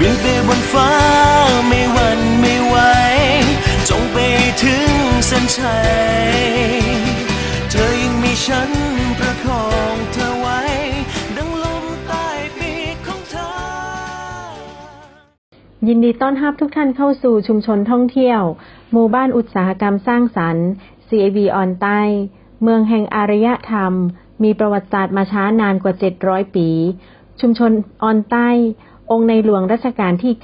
บินไปบนฟ้าไม่หวั่นไม่ไหวจงไปถึงเส้นชัย เธอยังมีฉันประคองเธอไว้ ดังลมใต้ปีกของเธอ ยินดีต้อนรับทุกท่านเข้าสู่ชุมชนท่องเที่ยว หมู่บ้านอุตสาหกรรมสร้างสรรค์ CAV ออนใต้ เมืองแห่งอารยธรรม มีประวัติศาสตร์มาช้านานกว่า 700 ปี ชุมชนออนใต้ องค์ในหลวงรัชกาลที่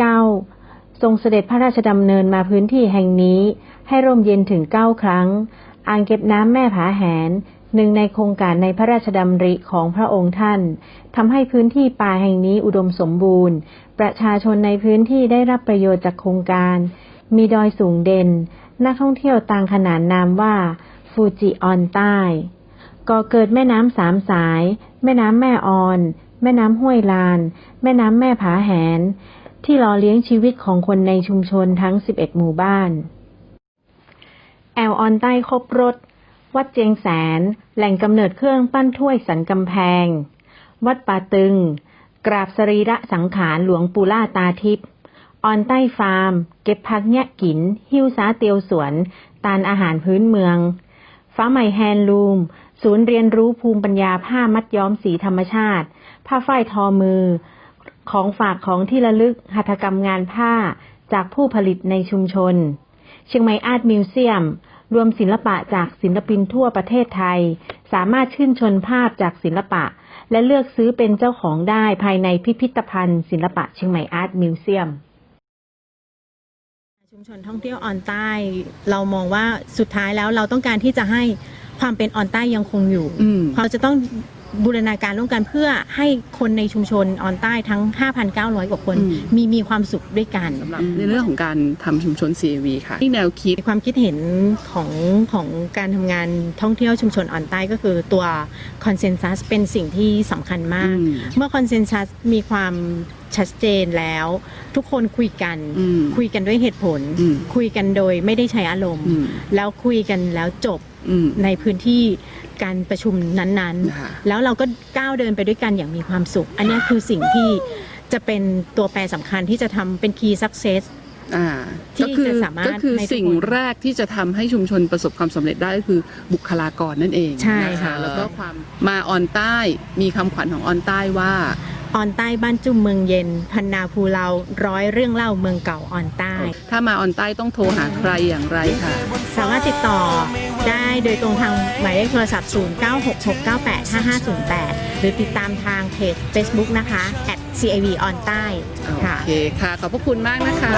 9ทรงเสด็จพระราชดำเนินมาพื้นที่แห่งนี้ ให้ร่มเย็นถึง9ครั้ง อ่างเก็บน้ำแม่ผาแหนหนึ่งในโครงการในพระราชดำริของพระองค์ท่านทำให้พื้นที่ป่าแห่งนี้อุดมสมบูรณ์ ประชาชนในพื้นที่ได้รับประโยชน์จากโครงการ มีดอยสูงเด่น นักท่องเที่ยวต่างขนานนามว่าฟูจิออนใต้ก่อเกิดแม่น้ำสามสาย แม่น้ำแม่ออน แม่น้ำห้วยลาน แม่น้ำแม่ผาแหน ที่หล่อเลี้ยงชีวิตของคนในชุมชนทั้ง 11 หมู่บ้าน แอลออนใต้ครบรถ วัดเจียงแสน แหล่งกำเนิดเครื่องปั้นถ้วยสันกำแพง วัดป่าตึง กราบสรีระสังขารหลวงปู่ล่าตาทิพย์ออนใต้ฟาร์ม เก็บพักแยะกิน หิ้วสาเตียวสวน ตานอาหารพื้นเมือง ฟ้าใหม่แฮนด์ลูม ศูนย์เรียนรู้ภูมิปัญญาผ้ามัดย้อมสีธรรมชาติ ผ้าฝ้ายทอมือ ของฝากของที่ระลึกหัตถกรรมงานผ้าจากผู้ผลิตในชุมชน เชียงใหม่อาร์ตมิวเซียม รวมศิลปะจากศิลปินทั่วประเทศไทย สามารถชื่นชนภาพจากศิลปะ และเลือกซื้อเป็นเจ้าของได้ภายในพิพิธภัณฑ์ ศิลปะเชียงใหม่อาร์ตมิวเซียมชุมชนท่องเที่ยวออนใต้เรามองว่าสุดท้ายแล้วเราต้องการที่จะให้ความเป็นออนใต้ยังคงอยู่อืมเราจะต้อง บูรณาการร่วมกันเพื่อให้คนในชุมชนออนใต้ทั้ง 5,900 กว่าคนอืมมีมีความสุขด้วยกันสำหรับในเรื่องของการทำชุมชน CAV ค่ะที่แนวคิดความคิดเห็นของของการทำงานท่องเที่ยวชุมชนออนใต้ก็คือตัวคอนเซน s ัสเป็นสิ่งที่สำคัญมากอืมเมื่อคอนเซน s ัสมีความชัดเจนแล้ว ทุกคนคุยกันอืมคุยกันด้วยเหตุผลอืมคุยกันโดยไม่ได้ใช้อารมณ์อืมแล้วคุยกันแล้วจบ อืม ในพื้นที่การประชุมนั้นค่ะ ๆ แล้วเราก็ก้าวเดินไปด้วยกันอย่างมีความสุข อันเนี้ยคือสิ่งที่จะเป็นตัวแปรสำคัญที่จะทำเป็น key success อ่าที่ก็คือจะสามารถก็คือให้ทุกสิ่งคนแรกที่จะทำให้ชุมชนประสบความสำเร็จได้ก็คือบุคลากรนั่นเองใช่นค่ะ แล้วก็ความมาออนใต้มีคำขวัญของออนใต้ว่า ออนใต้บ้านจุ่มเมืองเย็น พันนาภูเราร้อยเรื่องเล่าเมืองเก่าออนใต้ ถ้ามาออนใต้ต้องโทรหาใครอย่างไรค่ะ สามารถติดต่อ ได้โดยตรงทางหมายเลขโทรศัพท์ 0966985508 หรือติดตามทางเพจ Facebook นะคะ @cav on ใต้โอค่ะเคค่ะ ขอบพระคุณมากนะคะ